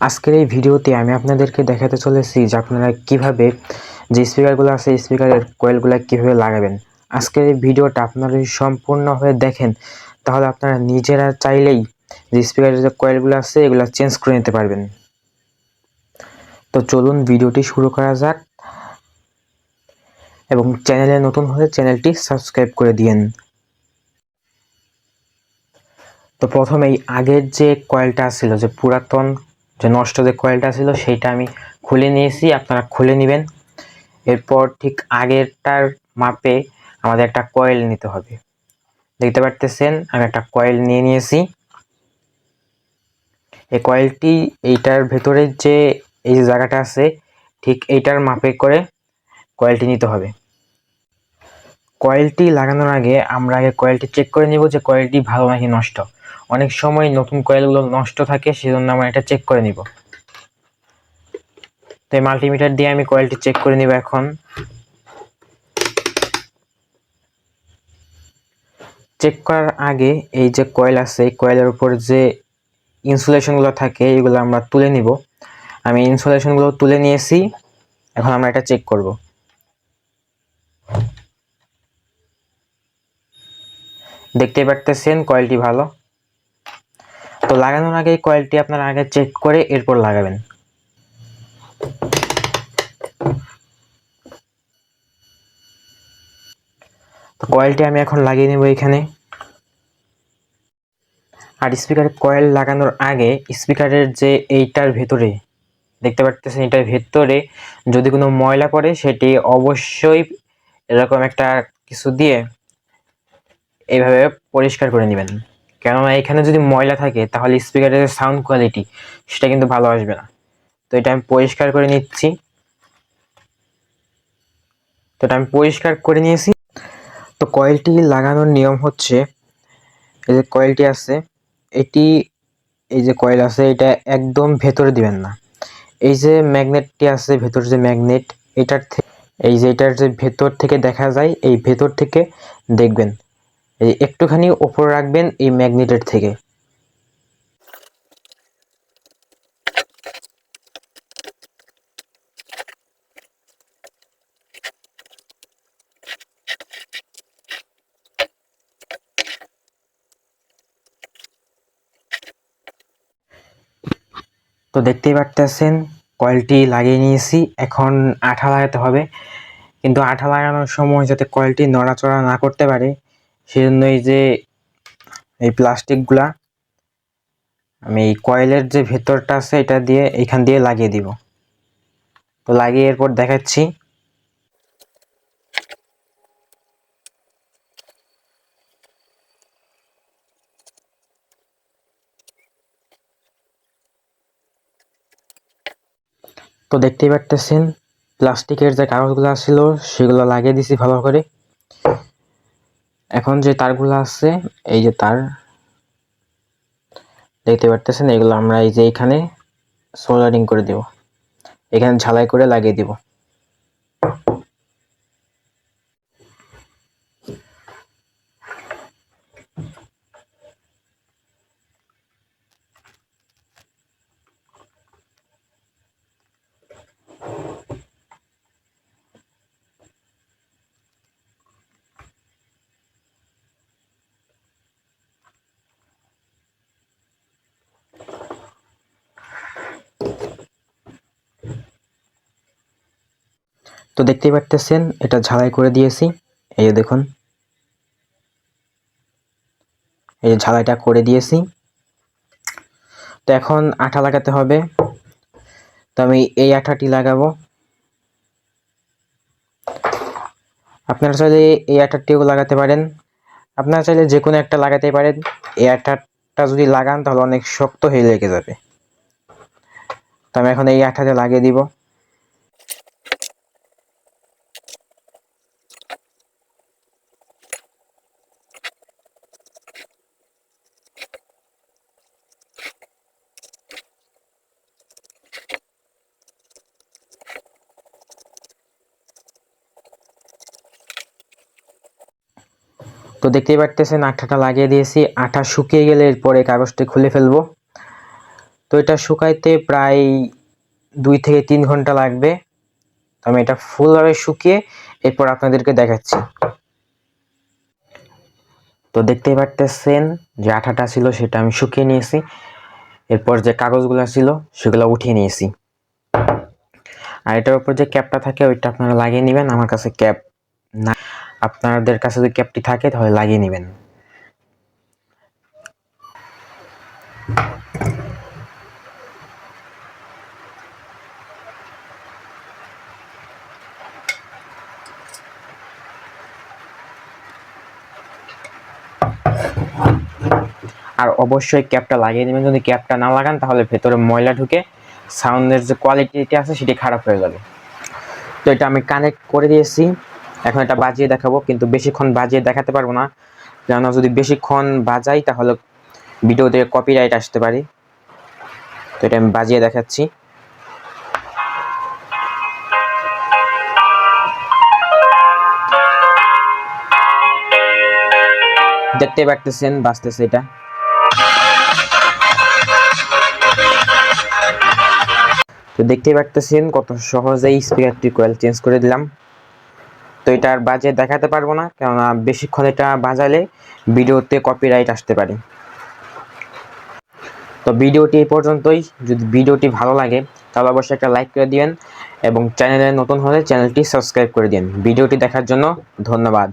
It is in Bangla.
আজকের এই ভিডিওতে আমি আপনাদেরকে দেখাতে চলেছি যে আপনারা কীভাবে যে স্পিকারগুলো আছে স্পিকারের কয়েলগুলো কীভাবে লাগাবেন। আজকের এই ভিডিওটা আপনারা যদি সম্পূর্ণভাবে দেখেন, তাহলে আপনারা নিজেরা চাইলেই যে স্পিকারের যে কয়েলগুলো আছে, এগুলো চেঞ্জ করে নিতে পারবেন। তো চলুন ভিডিওটি শুরু করা যাক। এবং চ্যানেলে নতুন হলে চ্যানেলটি সাবস্ক্রাইব করে দিয়েন। তো প্রথমেই আগের যে কয়েলটা ছিল, যে পুরাতন যে নষ্ট যে কয়েলটা ছিল সেইটা আমি খুলে নিয়েছি, আপনারা খুলে নেবেন। এরপর ঠিক আগেরটার মাপে আমাদের একটা কয়েল নিতে হবে। দেখতে পারতেছেন, আমি একটা কয়েল নিয়ে নিয়েছি। এই কয়েলটি এইটার ভেতরে যে এই জায়গাটা আছে, ঠিক এইটার মাপে করে কয়েলটি নিতে হবে। কয়েলটি লাগানোর আগে আমরা আগে কয়েলটি চেক করে নিব যে কয়েলটি ভালো নাকি নষ্ট। অনেক সময় নতুন কয়েলগুলো নষ্ট থাকে, সেজন্য আমরা এটা চেক করে নিব। তো এই মাল্টিমিটার দিয়ে আমি কয়েলটি চেক করে নিব এখন। চেক করার আগে এই যে কয়েল আছে, এই কয়েলের উপর যে ইনসুলেশনগুলো থাকে, এগুলো আমরা তুলে নিব। আমি ইনসুলেশনগুলো তুলে নিয়েছি, এখন আমরা এটা চেক করব। দেখতেই পারতেছেন কয়েলটি ভালো? তো লাগানোর আগে কয়েলটি আপনারা আগে চেক করে এরপর লাগাবেন। তো কয়েলটি আমি এখন লাগিয়ে নেব এখানে। আর স্পিকারের কয়েল লাগানোর আগে স্পিকারের যে এইটার ভেতরে, দেখতে পারতেছেন এটার ভেতরে যদি কোনো ময়লা পড়ে সেটি অবশ্যই এরকম একটা কিছু দিয়ে এইভাবে পরিষ্কার করে নেবেন। কেননা এখানে যদি ময়লা থাকে, তাহলে স্পিকারের যে সাউন্ড কোয়ালিটি সেটা কিন্তু ভালো আসবে না। তো এটা আমি পরিষ্কার করে নিচ্ছি। তো এটা আমি পরিষ্কার করে নিয়েছি। তো কয়েলটি লাগানোর নিয়ম হচ্ছে, এই যে কয়েলটি আছে, এটি, এই যে কয়েল আছে, এটা একদম ভেতরে দিবেন না। এই যে ম্যাগনেটটি আছে, ভেতর যে ম্যাগনেট এটার এই যে এটার যে ভেতর থেকে দেখা যায়, এই ভেতর থেকে দেখবেন। একটুখানি ওপর রাখবেন এই ম্যাগনেটের থেকে। তো দেখতেই পারতেছেন, কয়েলটি লাগিয়ে নিয়েছি। এখন আঠা লাগাতে হবে। কিন্তু আঠা লাগানোর সময় যাতে কয়েলটি নড়াচড়া না করতে পারে সেজন্য এই যে এই প্লাস্টিকগুলা আমি এই কয়েলের যে ভেতরটা আছে, এটা দিয়ে এইখান দিয়ে লাগিয়ে দিব। তো লাগিয়ে এরপর দেখাচ্ছি। তো দেখতেই পারতেছেন, প্লাস্টিকের যে কাগজগুলো ছিল, সেগুলো লাগিয়ে দিছি ভালো করে। এখন যে তারগুলো আছে, এই যে তার, দেখতে পারতেছেন, এগুলো আমরা এই যে এখানে সোল্ডারিং করে দেব। এখানে ঝালাই করে লাগিয়ে দিব। তো দেখতেই পারতেছেন, এটা ঝালাই করে দিয়েছি। এই দেখুন। এই যে ঝালাইটা করে দিয়েছি। তো এখন আঠা লাগাতে হবে। তো আমি এই আঠাটি লাগাবো। আপনারা চাইলে এই আঠাটিও লাগাতে পারেন। আপনারা চাইলে যে কোনো একটা লাগাতে পারেন। এই আঠাটা যদি লাগান, তাহলে অনেক শক্ত হয়ে লেগে যাবে। তো আমি এখন এই আঠাতে লাগিয়ে দিব। তো দেখতেই পারতেছেন আঠাটা লাগিয়ে দিয়েছি। আঠা শুকিয়ে গেলে এরপরে কাগজটি খুলে ফেলব। তো এটা শুকাইতে প্রায় দুই থেকে তিন ঘণ্টা লাগবে। আমি এটা ফুলভাবে শুকিয়ে এরপর আপনাদেরকে দেখাচ্ছি। তো দেখতেই পারতেছেন যে আঠাটা ছিল সেটা আমি শুকিয়ে নিয়েছি। এরপর যে কাগজগুলো ছিল সেগুলো উঠিয়ে নিয়েছি। আর এটার উপর যে ক্যাপটা থাকে ওইটা আপনারা লাগিয়ে নেবেন। আমার কাছে ক্যাপ না, আপনাদের কাছে যদি ক্যাপটি থাকে তাহলে লাগিয়ে নেবেন। আর অবশ্যই ক্যাপটা লাগিয়ে নেবেন যদি ক্যাপটা না লাগান, তাহলে ভেতরে ময়লা ঢুকে সাউন্ডের যে কোয়ালিটিটা আছে, সেটি খারাপ হয়ে যাবে। তো এটা আমি কানেক্ট করে দিয়েছি। এখন এটা বাজিয়ে দেখাবো, কিন্তু বেশিক্ষণ বাজিয়ে দেখাতে পারব না। কেননা যদি বেশিক্ষণ বাজাই, তাহলে ভিডিওতে কপিরাইট আসতে পারে। তো এটা আমি বাজিয়ে দেখাচ্ছি। দেখতে পারতেছেন বাজতেছে এটা। তো দেখতে পারতেছেন কত সহজেই স্পিকারটি কয়েল চেঞ্জ করে দিলাম। তো এটা আর বাজে দেখাতে পারব না, কেননা বেশিক্ষণ এটা বাজালে ভিডিওতে কপিরাইট আসতে পারে। তো ভিডিওটি এই পর্যন্তই। যদি ভিডিওটি ভালো লাগে, তাহলে অবশ্যই একটা লাইক করে দিবেন এবং চ্যানেলে নতুন হলে চ্যানেলটি সাবস্ক্রাইব করে দিন ভিডিওটি দেখার জন্য ধন্যবাদ।